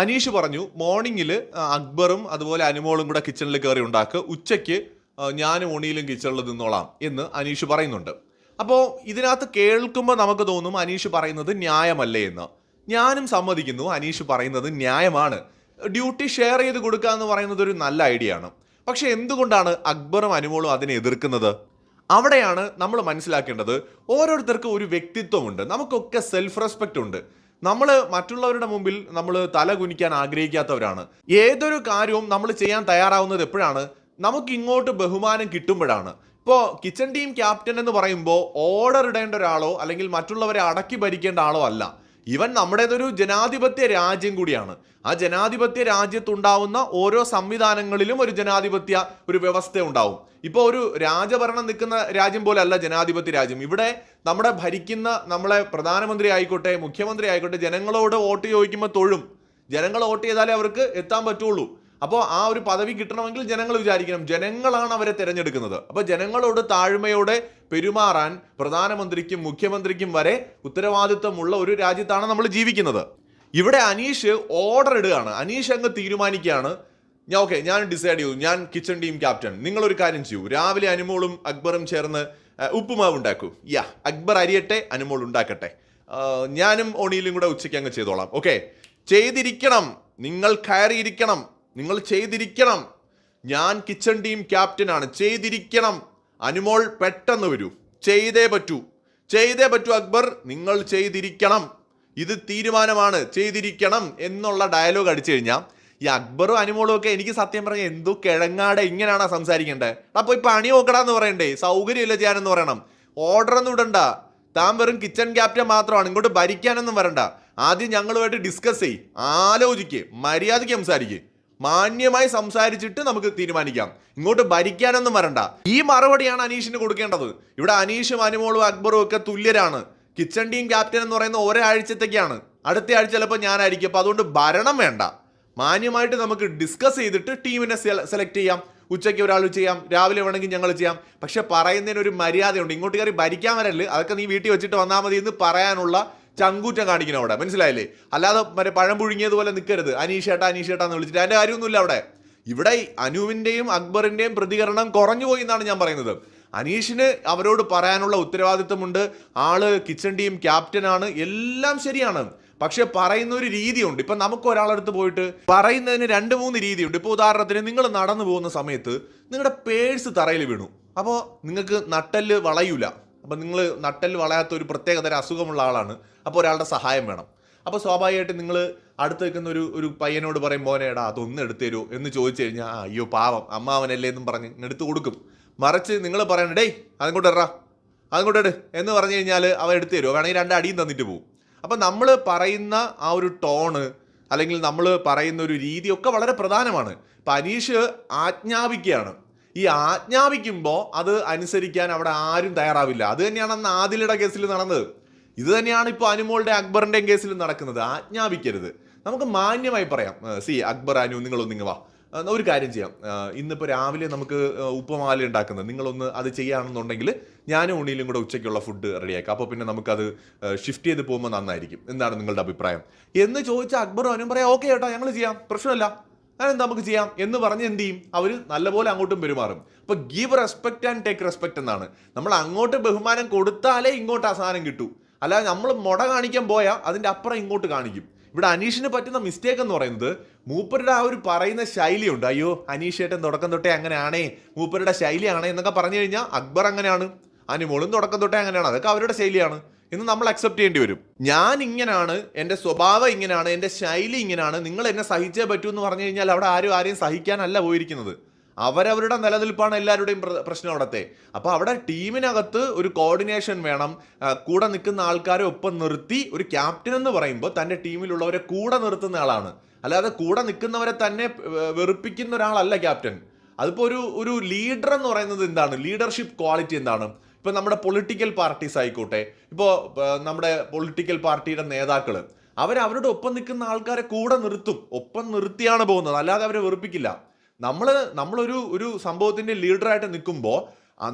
അനീഷ് പറഞ്ഞു മോർണിംഗിൽ അക്ബറും അതുപോലെ അനുമോളും കൂടെ കിച്ചണിൽ കയറി ഉണ്ടാക്കുക ഉച്ചയ്ക്ക് ഞാനും ഒണിയിലും കിച്ചണിൽ നിന്നോളാം എന്ന് അനീഷ് പറയുന്നുണ്ട്. അപ്പോൾ ഇതിനകത്ത് കേൾക്കുമ്പോൾ നമുക്ക് തോന്നും അനീഷ് പറയുന്നത് ന്യായമല്ലേ എന്ന്. ഞാനും സമ്മതിക്കുന്നു അനീഷ് പറയുന്നത് ന്യായമാണ്. ഡ്യൂട്ടി ഷെയർ ചെയ്ത് കൊടുക്കുക എന്ന് പറയുന്നത് ഒരു നല്ല ഐഡിയ ആണ്. പക്ഷേ എന്തുകൊണ്ടാണ് അക്ബറും അനുമോളും അതിനെ എതിർക്കുന്നത്? അവിടെയാണ് നമ്മൾ മനസ്സിലാക്കേണ്ടത് ഓരോരുത്തർക്കും ഒരു വ്യക്തിത്വമുണ്ട്. നമുക്കൊക്കെ സെൽഫ് റെസ്പെക്റ്റ് ഉണ്ട്. നമ്മൾ മറ്റുള്ളവരുടെ മുമ്പിൽ നമ്മൾ തല കുനിക്കാൻ ആഗ്രഹിക്കാത്തവരാണ്. ഏതൊരു കാര്യവും നമ്മൾ ചെയ്യാൻ തയ്യാറാവുന്നത് എപ്പോഴാണ്? നമുക്ക് ഇങ്ങോട്ട് ബഹുമാനം കിട്ടുമ്പോഴാണ്. ഇപ്പോൾ കിച്ചൺ ടീം ക്യാപ്റ്റൻ എന്ന് പറയുമ്പോൾ ഓർഡർ ഇടേണ്ട ഒരാളോ അല്ലെങ്കിൽ മറ്റുള്ളവരെ അടക്കി ഭരിക്കേണ്ട ആളോ അല്ല. ഇവൻ നമ്മുടേതൊരു ജനാധിപത്യ രാജ്യം കൂടിയാണ്. ആ ജനാധിപത്യ രാജ്യത്തുണ്ടാവുന്ന ഓരോ സംവിധാനങ്ങളിലും ഒരു ജനാധിപത്യ ഒരു വ്യവസ്ഥ ഉണ്ടാവും. ഇപ്പോൾ ഒരു രാജഭരണം നിൽക്കുന്ന രാജ്യം പോലെ അല്ല ജനാധിപത്യ രാജ്യം. ഇവിടെ നമ്മുടെ ഭരിക്കുന്ന നമ്മളെ പ്രധാനമന്ത്രി ആയിക്കോട്ടെ മുഖ്യമന്ത്രി ആയിക്കോട്ടെ ജനങ്ങളോട് വോട്ട് ചോദിക്കുമ്പോൾ തൊഴും. ജനങ്ങൾ വോട്ട് ചെയ്താലേ അവർക്ക് എത്താൻ പറ്റുള്ളൂ. അപ്പോൾ ആ ഒരു പദവി കിട്ടണമെങ്കിൽ ജനങ്ങൾ വിചാരിക്കണം. ജനങ്ങളാണ് അവരെ തിരഞ്ഞെടുക്കുന്നത്. അപ്പോൾ ജനങ്ങളോട് താഴ്മയോടെ പെരുമാറാൻ പ്രധാനമന്ത്രിക്കും മുഖ്യമന്ത്രിക്കും വരെ ഉത്തരവാദിത്വമുള്ള ഒരു രാജ്യത്താണ് നമ്മൾ ജീവിക്കുന്നത്. ഇവിടെ അനീഷ് ഓർഡർ ഇടുകയാണ്. അനീഷ് അങ്ങ് തീരുമാനിക്കുകയാണ്. ഞാൻ ഓക്കെ ഞാൻ ഡിസൈഡ് ചെയ്തു. ഞാൻ കിച്ചൺ ടീം ക്യാപ്റ്റൻ നിങ്ങളൊരു കാര്യം ചെയ്യൂ. രാവിലെ അനുമോളും അക്ബറും ചേർന്ന് ഉപ്പുമാവ് ഉണ്ടാക്കൂ. യാ അക്ബർ അരിയട്ടെ അനുമോൾ ഉണ്ടാക്കട്ടെ. ഞാനും ഒണിയിലും കൂടെ ഉച്ചയ്ക്ക് അങ്ങ് ചെയ്തോളാം. ഓക്കെ ചെയ്തിരിക്കണം. നിങ്ങൾ കയറിയിരിക്കണം. നിങ്ങൾ ചെയ്തിരിക്കണം. ഞാൻ കിച്ചൺ ടീം ക്യാപ്റ്റനാണ് ചെയ്തിരിക്കണം. അനുമോൾ പെട്ടെന്ന് വരൂ. ചെയ്തേ പറ്റൂ. ചെയ്തേ പറ്റൂ അക്ബർ. നിങ്ങൾ ചെയ്തിരിക്കണം. ഇത് തീരുമാനമാണ്. ചെയ്തിരിക്കണം എന്നുള്ള ഡയലോഗ് അടിച്ചു കഴിഞ്ഞാൽ ഈ അക്ബറും അനുമോളും ഒക്കെ എനിക്ക് സത്യം പറഞ്ഞ എന്തോ കിഴങ്ങാടെ ഇങ്ങനെയാണോ സംസാരിക്കേണ്ടത്. അപ്പോൾ ഈ പണി നോക്കടാന്ന് പറയണ്ടേ. സൗകര്യമില്ല ചെയ്യാനെന്ന് പറയണം. ഓർഡർ ഒന്നും ഇടണ്ട. താൻ വെറും കിച്ചൺ ക്യാപ്റ്റൻ മാത്രമാണ്. ഇങ്ങോട്ട് ഭരിക്കാനൊന്നും വരണ്ട. ആദ്യം ഞങ്ങളുമായിട്ട് ഡിസ്കസ് ചെയ് ആലോചിക്ക്. മര്യാദയ്ക്ക് സംസാരിക്ക്. മാന്യമായി സംസാരിച്ചിട്ട് നമുക്ക് തീരുമാനിക്കാം. ഇങ്ങോട്ട് ഭരിക്കാനൊന്നും വരണ്ട. ഈ മറുപടിയാണ് അനീഷിന് കൊടുക്കേണ്ടത്. ഇവിടെ അനീഷും അനുമോളും അക്ബറും ഒക്കെ തുല്യരാണ്. കിച്ചൺ ടീം ക്യാപ്റ്റൻ എന്ന് പറയുന്ന ഒരാഴ്ചത്തേക്കാണ്. അടുത്ത ആഴ്ച ചിലപ്പോൾ ഞാനായിരിക്കും. അപ്പോൾ അതുകൊണ്ട് ഭരണം വേണ്ട. മാന്യമായിട്ട് നമുക്ക് ഡിസ്കസ് ചെയ്തിട്ട് ടീമിനെ സെലക്ട് ചെയ്യാം. ഉച്ചയ്ക്ക് ഒരാൾ ചെയ്യാം. രാവിലെ വേണമെങ്കിൽ ഞങ്ങൾ ചെയ്യാം. പക്ഷെ പറയുന്നതിന് ഒരു മര്യാദയുണ്ട്. ഇങ്ങോട്ട് കയറി ഭരിക്കാൻ വരൽ. അതൊക്കെ നീ വീട്ടിൽ വെച്ചിട്ട് വന്നാൽ മതി എന്ന് പറയാനുള്ള ചങ്കൂറ്റം കാണിക്കണം അവിടെ. മനസ്സിലായില്ലേ? അല്ലാതെ മറ്റേ പഴം പുഴുങ്ങിയതുപോലെ നിൽക്കരുത് അനീഷേട്ടാ എന്ന് വിളിച്ചിട്ട് അതിന്റെ കാര്യമൊന്നുമില്ല അവിടെ. ഇവിടെ അനുവിന്റെയും അക്ബറിന്റെയും പ്രതികരണം കുറഞ്ഞു പോയി എന്നാണ് ഞാൻ പറയുന്നത്. അനീഷിന് അവരോട് പറയാനുള്ള ഉത്തരവാദിത്വമുണ്ട്. ആൾ കിച്ചൺ ടീം ക്യാപ്റ്റനാണ് എല്ലാം ശരിയാണ്. പക്ഷെ പറയുന്ന ഒരു രീതിയുണ്ട്. ഇപ്പം നമുക്ക് ഒരാളടുത്ത് പോയിട്ട് പറയുന്നതിന് രണ്ട് മൂന്ന് രീതിയുണ്ട്. ഇപ്പോൾ ഉദാഹരണത്തിന് നിങ്ങൾ നടന്നു പോകുന്ന സമയത്ത് നിങ്ങളുടെ പേഴ്സ് തറയിൽ വീണു. അപ്പോൾ നിങ്ങൾക്ക് നട്ടൽ വളയൂല. അപ്പൊ നിങ്ങൾ നട്ടൽ വളയാത്ത ഒരു പ്രത്യേകതര അസുഖമുള്ള ആളാണ്. അപ്പോൾ ഒരാളുടെ സഹായം വേണം. അപ്പോൾ സ്വാഭാവികമായിട്ട് നിങ്ങൾ അടുത്ത് നിൽക്കുന്ന ഒരു ഒരു പയ്യനോട് പറയും മോനേടാ അതൊന്ന് എടുത്തു തരുമോ എന്ന് ചോദിച്ചു കഴിഞ്ഞാൽ അയ്യോ പാവം അമ്മാവനല്ലേ എന്നും പറഞ്ഞ് എടുത്തു കൊടുക്കും. മറിച്ച് നിങ്ങൾ പറയണം ഡേയ് അതങ്ങോട്ട് ഇറ അതങ്ങോട്ട് ഇട് എന്ന് പറഞ്ഞു കഴിഞ്ഞാൽ അവൻ എടുത്തു തരുമോ വേണമെങ്കിൽ രണ്ട് അടിയും തന്നിട്ട് പോകും അപ്പം നമ്മൾ പറയുന്ന ആ ഒരു ടോണ് അല്ലെങ്കിൽ നമ്മൾ പറയുന്ന ഒരു രീതിയൊക്കെ വളരെ പ്രധാനമാണ്. ഇപ്പം അനീഷ് ആജ്ഞാപിക്കുകയാണ്. ഈ ആജ്ഞാപിക്കുമ്പോൾ അത് അനുസരിക്കാൻ അവിടെ ആരും തയ്യാറാവില്ല. അത് തന്നെയാണ് അന്ന് ആദിലയുടെ കേസിൽ നടന്നത്. ഇത് തന്നെയാണ് ഇപ്പോൾ അനുമോളുടെ അക്ബറിന്റെയും കേസിൽ നടക്കുന്നത്. ആജ്ഞാപിക്കരുത്. നമുക്ക് മാന്യമായി പറയാം. സി അക്ബർ അനു നിങ്ങളൊന്നിങ്ങ് വാ. ഒരു കാര്യം ചെയ്യാം. ഇന്നിപ്പോൾ രാവിലെ നമുക്ക് ഉപ്പുമാല ഉണ്ടാക്കുന്നത്. നിങ്ങളൊന്ന് അത് ചെയ്യുകയാണെന്നുണ്ടെങ്കിൽ ഞാനും ഉണ്ണിയിലും കൂടെ ഉച്ചയ്ക്കുള്ള ഫുഡ് റെഡിയാക്കാം അപ്പോൾ പിന്നെ നമുക്കത് ഷിഫ്റ്റ് ചെയ്ത് പോകുമ്പോൾ നന്നായിരിക്കും. എന്താണ് നിങ്ങളുടെ അഭിപ്രായം? എന്ന് ചോദിച്ചാൽ അക്ബറും അനും പറയാം ഓക്കെ ചേട്ടാ ഞങ്ങൾ ചെയ്യാം. പ്രശ്നമില്ല. അതെന്താ നമുക്ക് ചെയ്യാം? എന്ന് പറഞ്ഞ് എന്ത് ചെയ്യും? അവർ നല്ലപോലെ അങ്ങോട്ടും പെരുമാറും. അപ്പൊ give respect and take respect എന്നാണ്. നമ്മൾ അങ്ങോട്ട് ബഹുമാനം കൊടുത്താലേ ഇങ്ങോട്ട് ആ സാധനം കിട്ടൂ. അല്ലാതെ നമ്മൾ മുട കാണിക്കാൻ പോയാൽ അതിന്റെ അപ്പുറം ഇങ്ങോട്ട് കാണിക്കും. ഇവിടെ അനീഷിന് പറ്റുന്ന മിസ്റ്റേക്ക് എന്ന് പറയുന്നത് മൂപ്പരുടെ ആ ഒരു പറയുന്ന ശൈലിയുണ്ട്. അയ്യോ അനീഷേട്ടൻ തുടക്കം തൊട്ടേ അങ്ങനെയാണേ മൂപ്പരുടെ ശൈലിയാണേ എന്നൊക്കെ പറഞ്ഞു കഴിഞ്ഞാൽ അക്ബർ അങ്ങനെയാണ്. അനുമോളും തുടക്കം തൊട്ടേ അങ്ങനെയാണ്. അതൊക്കെ അവരുടെ ശൈലിയാണ്. എന്ന് നമ്മൾ അക്സെപ്റ്റ് ചെയ്യേണ്ടി വരും. ഞാൻ ഇങ്ങനെയാണ് എന്റെ സ്വഭാവം ഇങ്ങനെയാണ് എന്റെ ശൈലി ഇങ്ങനെയാണ് നിങ്ങൾ എന്നെ സഹിച്ചേ പറ്റൂ എന്ന് പറഞ്ഞു കഴിഞ്ഞാൽ അവിടെ ആരും ആരെയും സഹിക്കാനല്ല പോയിരിക്കുന്നത്. അവരവരുടെ നിലനിൽപ്പാണ് എല്ലാവരുടെയും പ്ര- പ്രശ്നം അവിടത്തെ. അപ്പോൾ അവിടെ ടീമിനകത്ത് ഒരു കോർഡിനേഷൻ വേണം. കൂടെ നിൽക്കുന്ന ആൾക്കാരെ ഒപ്പം നിർത്തി ഒരു ക്യാപ്റ്റൻ എന്ന് പറയുമ്പോൾ തന്റെ ടീമിലുള്ളവരെ കൂടെ നിർത്തുന്ന ആളാണ്. അല്ലാതെ കൂടെ നിൽക്കുന്നവരെ തന്നെ വെറുപ്പിക്കുന്ന ഒരാളല്ല ക്യാപ്റ്റൻ അതിപ്പോൾ ഒരു ഒരു ലീഡർ എന്ന് പറയുന്നത് എന്താണ്? ലീഡർഷിപ്പ് ക്വാളിറ്റി എന്താണ്? ഇപ്പൊ നമ്മുടെ പൊളിറ്റിക്കൽ പാർട്ടീസ് ആയിക്കോട്ടെ ഇപ്പോൾ നമ്മുടെ പൊളിറ്റിക്കൽ പാർട്ടിയുടെ നേതാക്കൾ അവർ അവരുടെ ഒപ്പം നിൽക്കുന്ന ആൾക്കാരെ കൂടെ നിർത്തും ഒപ്പം നിർത്തിയാണ് പോകുന്നത് അല്ലാതെ അവരെ വെറുപ്പിക്കില്ല. നമ്മൾ നമ്മളൊരു ഒരു സംഭവത്തിന്റെ ലീഡറായിട്ട് നിൽക്കുമ്പോൾ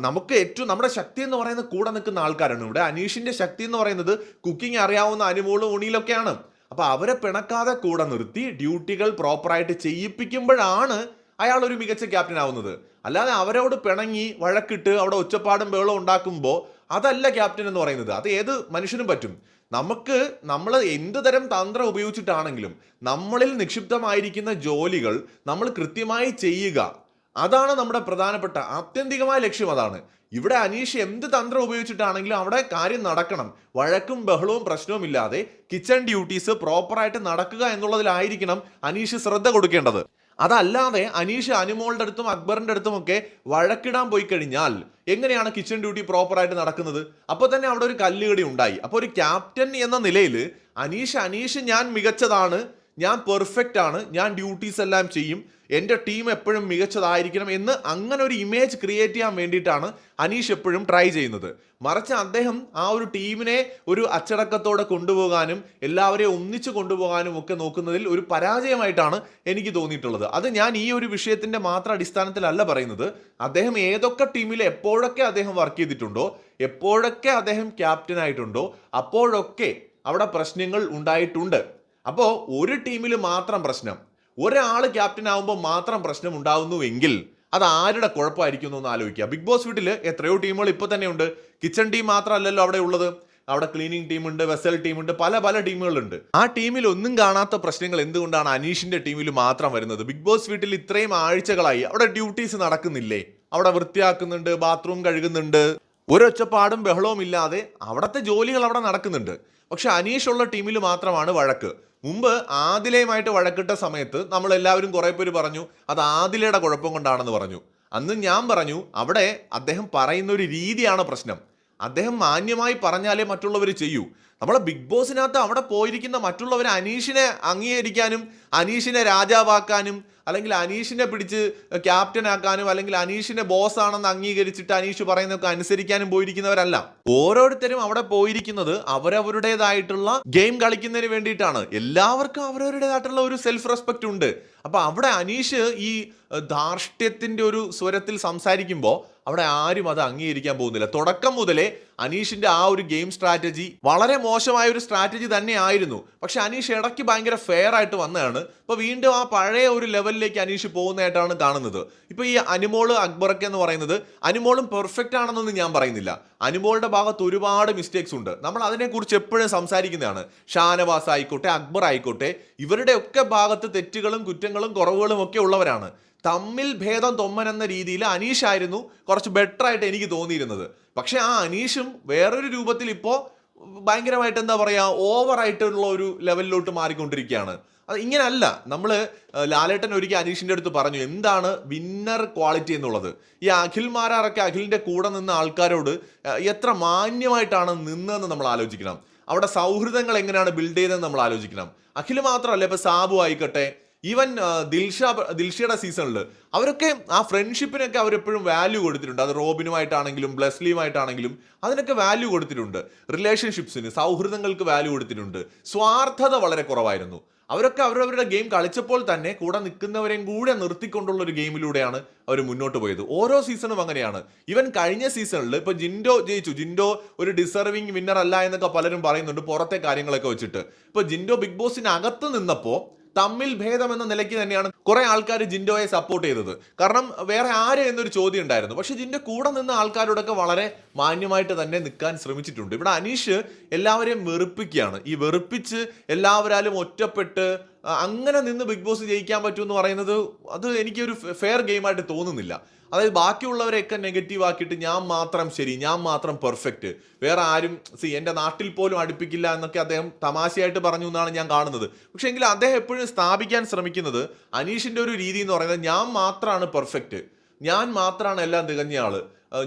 നമുക്ക് ഏറ്റവും നമ്മുടെ ശക്തി എന്ന് പറയുന്നത് കൂടെ നിൽക്കുന്ന ആൾക്കാരാണ് ഇവിടെ. അനീഷിന്റെ ശക്തി എന്ന് പറയുന്നത് കുക്കിംഗ് അറിയാവുന്ന അനുമോളും ഉണിയിലൊക്കെയാണ് അപ്പോൾ അവരെ പിണക്കാതെ കൂടെ നിർത്തി ഡ്യൂട്ടികൾ പ്രോപ്പറായിട്ട് ചെയ്യിപ്പിക്കുമ്പോഴാണ് അയാൾ ഒരു മികച്ച ക്യാപ്റ്റൻ ആവുന്നത്. അല്ലാതെ അവരോട് പിണങ്ങി വഴക്കിട്ട് അവിടെ ഒച്ചപ്പാടും ബഹളവും ഉണ്ടാക്കുമ്പോൾ അതല്ല ക്യാപ്റ്റൻ എന്ന് പറയുന്നത്. അത് ഏത് മനുഷ്യനും പറ്റും. നമുക്ക് നമ്മൾ എന്ത് തരം തന്ത്രം ഉപയോഗിച്ചിട്ടാണെങ്കിലും നമ്മളിൽ നിക്ഷിപ്തമായിരിക്കുന്ന ജോലികൾ നമ്മൾ കൃത്യമായി ചെയ്യുക. അതാണ് നമ്മുടെ പ്രധാനപ്പെട്ട ആത്യന്തികമായ ലക്ഷ്യം അതാണ്. ഇവിടെ അനീഷ് എന്ത് തന്ത്രം ഉപയോഗിച്ചിട്ടാണെങ്കിലും അവിടെ കാര്യം നടക്കണം. വഴക്കും ബഹളവും പ്രശ്നവും ഇല്ലാതെ കിച്ചൺ ഡ്യൂട്ടീസ് പ്രോപ്പറായിട്ട് നടക്കുക എന്നുള്ളതിലായിരിക്കണം അനീഷ് ശ്രദ്ധ കൊടുക്കേണ്ടത്. അതല്ലാതെ അനീഷ് അനുമോളുടെ അടുത്തും അക്ബറിന്റെ അടുത്തും ഒക്കെ വഴക്കിടാൻ പോയി കഴിഞ്ഞാൽ എങ്ങനെയാണ് കിച്ചൺ ഡ്യൂട്ടി പ്രോപ്പറായിട്ട് നടക്കുന്നത്? അപ്പോൾ തന്നെ അവിടെ ഒരു കല്ലുകടി ഉണ്ടായി. അപ്പോൾ ഒരു ക്യാപ്റ്റൻ എന്ന നിലയിൽ അനീഷ് അനീഷ് ഞാൻ മികച്ചതാണ്. ഞാൻ പെർഫെക്റ്റ് ആണ് ഞാൻ ഡ്യൂട്ടീസ് എല്ലാം ചെയ്യും എന്റെ ടീം എപ്പോഴും മികച്ചതായിരിക്കണം എന്ന് അങ്ങനെ ഒരു ഇമേജ് ക്രിയേറ്റ് ചെയ്യാൻ വേണ്ടിയിട്ടാണ് അനീഷ് എപ്പോഴും ട്രൈ ചെയ്യുന്നത്. മറിച്ച് അദ്ദേഹം ആ ഒരു ടീമിനെ ഒരു അച്ചടക്കത്തോടെ കൊണ്ടുപോകാനും എല്ലാവരെയും ഒന്നിച്ചു കൊണ്ടുപോകാനും ഒക്കെ നോക്കുന്നതിൽ ഒരു പരാജയമായിട്ടാണ് എനിക്ക് തോന്നിയിട്ടുള്ളത്. അത് ഞാൻ ഈ ഒരു വിഷയത്തിന്റെ മാത്രം അടിസ്ഥാനത്തിലല്ല പറയുന്നത്. അദ്ദേഹം ഏതൊക്കെ ടീമിൽ എപ്പോഴൊക്കെ അദ്ദേഹം വർക്ക് ചെയ്തിട്ടുണ്ടോ എപ്പോഴൊക്കെ അദ്ദേഹം ക്യാപ്റ്റൻ ആയിട്ടുണ്ടോ അപ്പോഴൊക്കെ അവിടെ പ്രശ്നങ്ങൾ ഉണ്ടായിട്ടുണ്ട്. അപ്പോൾ ഒരു ടീമിൽ മാത്രം പ്രശ്നം. ഒരാൾ ക്യാപ്റ്റൻ ആവുമ്പോൾ മാത്രം പ്രശ്നം ഉണ്ടാവുന്നുവെങ്കിൽ അത് ആരുടെ കുഴപ്പമായിരിക്കും എന്നൊന്ന് ആലോചിക്കുക. ബിഗ് ബോസ് വീട്ടിൽ എത്രയോ ടീമുകൾ ഇപ്പോൾ തന്നെയുണ്ട് കിച്ചൺ ടീം മാത്രമല്ലല്ലോ അവിടെ ഉള്ളത്. അവിടെ ക്ലീനിങ് ടീമുണ്ട് വെസൽ ടീമുണ്ട് പല പല ടീമുകളുണ്ട് ആ ടീമിൽ ഒന്നും കാണാത്ത പ്രശ്നങ്ങൾ എന്തുകൊണ്ടാണ് അനീഷിന്റെ ടീമിൽ മാത്രം വരുന്നത്? ബിഗ് ബോസ് വീട്ടിൽ ഇത്രയും ആഴ്ചകളായി അവിടെ ഡ്യൂട്ടീസ് നടക്കുന്നില്ലേ? അവിടെ വൃത്തിയാക്കുന്നുണ്ട് ബാത്റൂം കഴുകുന്നുണ്ട്. ഒരൊച്ചപ്പാടും ബഹളവും ഇല്ലാതെ അവിടുത്തെ ജോലികൾ അവിടെ നടക്കുന്നുണ്ട്. പക്ഷെ അനീഷുള്ള ടീമിൽ മാത്രമാണ് വഴക്ക്. മുമ്പ് ആദിലയുമായിട്ട് വഴക്കിട്ട സമയത്ത് നമ്മൾ എല്ലാവരും കുറെ പേര് പറഞ്ഞു അത് ആദിലയുടെ കുഴപ്പം കൊണ്ടാണെന്ന് പറഞ്ഞു. അന്ന് ഞാൻ പറഞ്ഞു അവിടെ അദ്ദേഹം പറയുന്ന ഒരു രീതിയാണ് പ്രശ്നം. അദ്ദേഹം മാന്യമായി പറഞ്ഞാലേ മറ്റുള്ളവർ ചെയ്യൂ. നമ്മളെ ബിഗ് ബോസിനകത്ത് അവിടെ പോയിരിക്കുന്ന മറ്റുള്ളവരെ അനീഷിനെ അംഗീകരിക്കാനും അനീഷിനെ രാജാവാക്കാനും അല്ലെങ്കിൽ അനീഷിനെ പിടിച്ച് ക്യാപ്റ്റൻ ആക്കാനും അല്ലെങ്കിൽ അനീഷിനെ ബോസ് ആണെന്ന് അംഗീകരിച്ചിട്ട് അനീഷ് പറയുന്നതൊക്കെ അനുസരിക്കാനും പോയിരിക്കുന്നവരല്ല. ഓരോരുത്തരും അവിടെ പോയിരിക്കുന്നത് അവരവരുടേതായിട്ടുള്ള ഗെയിം കളിക്കുന്നതിന് വേണ്ടിയിട്ടാണ്. എല്ലാവർക്കും അവരവരുടേതായിട്ടുള്ള ഒരു സെൽഫ് റെസ്പെക്റ്റ് ഉണ്ട്. അപ്പൊ അവിടെ അനീഷ് ഈ ധാർഷ്ട്യത്തിന്റെ ഒരു സ്വരത്തിൽ സംസാരിക്കുമ്പോൾ അവിടെ ആരും അത് അംഗീകരിക്കാൻ പോകുന്നില്ല. തുടക്കം മുതലേ അനീഷിന്റെ ആ ഒരു ഗെയിം സ്ട്രാറ്റജി വളരെ മോശമായ ഒരു സ്ട്രാറ്റജി തന്നെയായിരുന്നു. പക്ഷെ അനീഷ് ഇടയ്ക്ക് ഭയങ്കര ഫെയർ ആയിട്ട് വന്നതാണ്. ഇപ്പൊ വീണ്ടും ആ പഴയ ഒരു ലെവലിലേക്ക് അനീഷ് പോകുന്നതായിട്ടാണ് കാണുന്നത്. ഇപ്പൊ ഈ അനുമോൾ അക്ബറൊക്കെ എന്ന് പറയുന്നത് അനുമോളും പെർഫെക്റ്റ് ആണെന്നൊന്നും ഞാൻ പറയുന്നില്ല. അനുമോളുടെ ഭാഗത്ത് ഒരുപാട് മിസ്റ്റേക്സ് ഉണ്ട്. നമ്മൾ അതിനെക്കുറിച്ച് എപ്പോഴും സംസാരിക്കുന്നതാണ്. ഷാനവാസ് ആയിക്കോട്ടെ അക്ബർ ആയിക്കോട്ടെ ഇവരുടെ ഒക്കെ ഭാഗത്ത് തെറ്റുകളും കുറ്റങ്ങളും കുറവുകളും ഒക്കെ ഉള്ളവരാണ്. തമ്മിൽ ഭേദം തൊമ്മൻ എന്ന രീതിയിൽ അനീഷ് ആയിരുന്നു കുറച്ച് ബെറ്റർ ആയിട്ട് എനിക്ക് തോന്നിയിരുന്നത്. പക്ഷെ ആ അനീഷും വേറൊരു രൂപത്തിൽ ഇപ്പോൾ ഭയങ്കരമായിട്ട് എന്താ പറയുക ഓവറായിട്ടുള്ള ഒരു ലെവലിലോട്ട് മാറിക്കൊണ്ടിരിക്കുകയാണ്. അത് ഇങ്ങനല്ല. നമ്മൾ ലാലേട്ടൻ ഒരിക്കൽ അനീഷിന്റെ അടുത്ത് പറഞ്ഞു എന്താണ് വിന്നർ ക്വാളിറ്റി എന്നുള്ളത്? ഈ അഖിൽ മാരാറൊക്കെ അഖിലിന്റെ കൂടെ നിന്ന ആൾക്കാരോട് എത്ര മാന്യമായിട്ടാണ് നിന്നതെന്ന് നമ്മൾ ആലോചിക്കണം. അവിടെ സൗഹൃദങ്ങൾ എങ്ങനെയാണ് ബിൽഡ് ചെയ്തതെന്ന് നമ്മൾ ആലോചിക്കണം. അഖിൽ മാത്രമല്ല ഇപ്പോൾ സാബു ആയിക്കോട്ടെ ഈവൻ ദിൽഷ ദിൽഷയുടെ സീസണിൽ അവരൊക്കെ ആ ഫ്രണ്ട്ഷിപ്പിനൊക്കെ അവരെപ്പോഴും വാല്യൂ കൊടുത്തിട്ടുണ്ട്. അത് റോബിനുമായിട്ടാണെങ്കിലും ബ്ലെസ്ലിയുമായിട്ടാണെങ്കിലും അതിനൊക്കെ വാല്യൂ കൊടുത്തിട്ടുണ്ട്. റിലേഷൻഷിപ്സിന് സൗഹൃദങ്ങൾക്ക് വാല്യൂ കൊടുത്തിട്ടുണ്ട്. സ്വാർത്ഥത വളരെ കുറവായിരുന്നു. അവരൊക്കെ അവരവരുടെ ഗെയിം കളിച്ചപ്പോൾ തന്നെ കൂടെ നിൽക്കുന്നവരെയും കൂടെ നിർത്തിക്കൊണ്ടുള്ള ഒരു ഗെയിമിലൂടെയാണ് അവർ മുന്നോട്ട് പോയത്. ഓരോ സീസണും അങ്ങനെയാണ്. ഈവൻ കഴിഞ്ഞ സീസണിൽ ഇപ്പൊ ജിൻഡോ ജയിച്ചു. ജിൻഡോ ഒരു ഡിസർവിങ് വിന്നർ അല്ല എന്നൊക്കെ പലരും പറയുന്നുണ്ട് പുറത്തെ കാര്യങ്ങളൊക്കെ വെച്ചിട്ട്. ഇപ്പൊ ജിൻഡോ ബിഗ് ബോസിന് അകത്ത് നിന്നപ്പോ തമ്മിൽ ഭേദം എന്ന നിലയ്ക്ക് തന്നെയാണ് കുറെ ആൾക്കാർ ജിൻഡോയെ സപ്പോർട്ട് ചെയ്തത്. കാരണം വേറെ ആര് എന്നൊരു ചോദ്യം ഉണ്ടായിരുന്നു. പക്ഷെ ജിൻഡോ കൂടെ നിന്ന ആൾക്കാരോടൊക്കെ വളരെ മാന്യമായിട്ട് തന്നെ നിൽക്കാൻ ശ്രമിച്ചിട്ടുണ്ട്. ഇവിടെ അനീഷ് എല്ലാവരെയും വെറുപ്പിക്കുകയാണ്. ഈ വെറുപ്പിച്ച് എല്ലാവരാലും ഒറ്റപ്പെട്ട് അങ്ങനെ നിന്ന് ബിഗ് ബോസ് ജയിക്കാൻ പറ്റുമെന്ന് പറയുന്നത് അത് എനിക്കൊരു ഫെയർ ഗെയിമായിട്ട് തോന്നുന്നില്ല. അതായത് ബാക്കിയുള്ളവരെയൊക്കെ നെഗറ്റീവ് ആക്കിയിട്ട് ഞാൻ മാത്രം ശരി ഞാൻ മാത്രം പെർഫെക്റ്റ് വേറെ ആരും സി എന്റെ നാട്ടിൽ പോലും അടുപ്പിക്കില്ല എന്നൊക്കെ അദ്ദേഹം തമാശയായിട്ട് പറഞ്ഞു എന്നാണ് ഞാൻ കാണുന്നത്. പക്ഷേ എങ്കിൽ അദ്ദേഹം എപ്പോഴും സ്ഥാപിക്കാൻ ശ്രമിക്കുന്നത് അനീഷിന്റെ ഒരു രീതി എന്ന് പറയുന്നത് ഞാൻ മാത്രമാണ് പെർഫെക്റ്റ് ഞാൻ മാത്രമാണ് എല്ലാം തികഞ്ഞ ആൾ.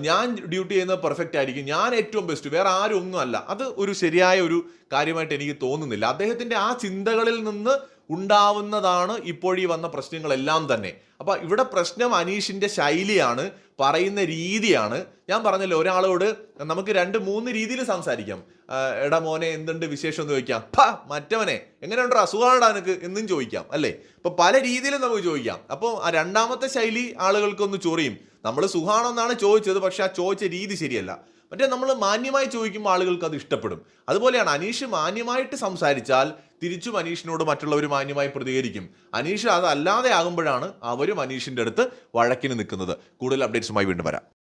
ഞാൻ ഡ്യൂട്ടി ചെയ്യുന്നത് പെർഫെക്റ്റ് ആയിരിക്കും. ഞാൻ ഏറ്റവും ബെസ്റ്റ് വേറെ ആരും ഒന്നും അല്ല അത് ഒരു ശരിയായ ഒരു കാര്യമായിട്ട് എനിക്ക് തോന്നുന്നില്ല. അദ്ദേഹത്തിന്റെ ആ ചിന്തകളിൽ നിന്ന് ഉണ്ടാവുന്നതാണ് ഇപ്പോൾ ഈ വന്ന പ്രശ്നങ്ങളെല്ലാം തന്നെ. അപ്പോൾ ഇവിടെ പ്രശ്നം അനീഷിന്റെ ശൈലിയാണ് പറയുന്ന രീതിയാണ്. ഞാൻ പറഞ്ഞല്ലോ ഒരാളോട് നമുക്ക് രണ്ട് മൂന്ന് രീതിയിൽ സംസാരിക്കാം. എടാ മോനെ എന്തുണ്ട് വിശേഷം എന്ന് ചോദിക്കാം. പ മറ്റവനെ എങ്ങനെയുണ്ടോ അസുഖമാണോ നിനക്ക്? എന്നും ചോദിക്കാം അല്ലേ? അപ്പോൾ പല രീതിയിലും നമുക്ക് ചോദിക്കാം. അപ്പോൾ ആ രണ്ടാമത്തെ ശൈലി ആളുകൾക്കൊന്ന് ചൊറിയും. നമ്മൾ സുഖമാണെന്നാണ് ചോദിച്ചത് പക്ഷെ ആ ചോദിച്ച രീതി ശരിയല്ല. മറ്റേ നമ്മൾ മാന്യമായി ചോദിക്കുമ്പോൾ ആളുകൾക്ക് അത് ഇഷ്ടപ്പെടും. അതുപോലെയാണ് അനീഷ് മാന്യമായിട്ട് സംസാരിച്ചാൽ തിരിച്ചും അനീഷിനോട് മറ്റുള്ളവർ മാന്യമായി പ്രതികരിക്കും. അനീഷ് അത് അല്ലാതെ ആകുമ്പോഴാണ് അവരും അനീഷിന്റെ അടുത്ത് വഴക്കിന് നിൽക്കുന്നത്. കൂടുതൽ അപ്ഡേറ്റ്സുമായി വീണ്ടും വരാം.